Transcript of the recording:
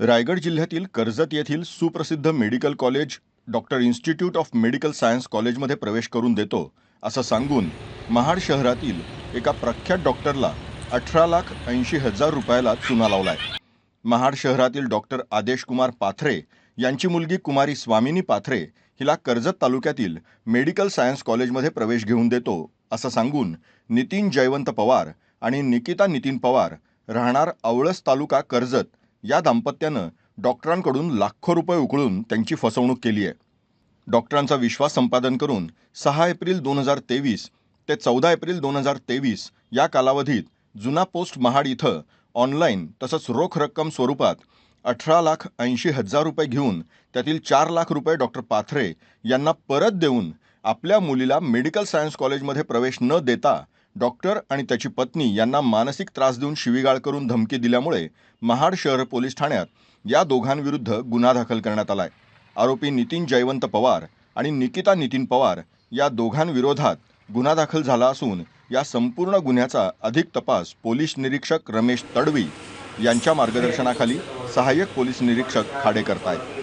रायगड जिल्ह्यातील कर्जत येथील सुप्रसिद्ध medical college doctor institute of medical science कॉलेजमध्ये प्रवेश करून देतो असं सांगून महाड शहरातील एका प्रख्यात डॉक्टरला अठरा लाख ऐंशी हजार रुपयाला चुना लावलाय. महाड शहरातील डॉक्टर आदेश कुमार पाथरे यांची मुलगी कुमारी स्वामिनी पाथरे हिला कर्जत तालुक्यातील मेडिकल सायन्स कॉलेजमध्ये प्रवेश घेऊन देतो असं सांगून नितीन जयवंत पवार आणि निकिता नितीन पवार राहणार आवळस तालुका कर्जत या दाम्पत्यानं डॉक्टरांकडून लाखो रुपये उकळून त्यांची फसवणूक केली आहे. डॉक्टरांचा विश्वास संपादन करून सहा एप्रिल दोन हजार तेवीस ते चौदा एप्रिल दोन हजार तेवीस या कालावधीत जुना पोस्ट महाड इथं ऑनलाईन तसंच रोख रक्कम स्वरूपात अठरा लाख ऐंशी हजार रुपये घेऊन त्यातील चार लाख रुपये डॉक्टर पाथरे यांना परत देऊन आपल्या मुलीला मेडिकल सायन्स कॉलेजमध्ये प्रवेश न देता डॉक्टर आणि त्याची पत्नी यांना मानसिक त्रास देऊन शिवीगाळ करून धमकी दिल्यामुळे महाड शहर पोलीस ठाण्यात या दोघांविरुद्ध गुन्हा दाखल करण्यात आलाय. आरोपी नितीन जयवंत पवार आणि निकिता नितीन पवार या दोघांविरोधात गुन्हा दाखल झाला असून या संपूर्ण गुन्ह्याचा अधिक तपास पोलीस निरीक्षक रमेश तडवी यांच्या मार्गदर्शनाखाली सहाय्यक पोलीस निरीक्षक खाडे करतायत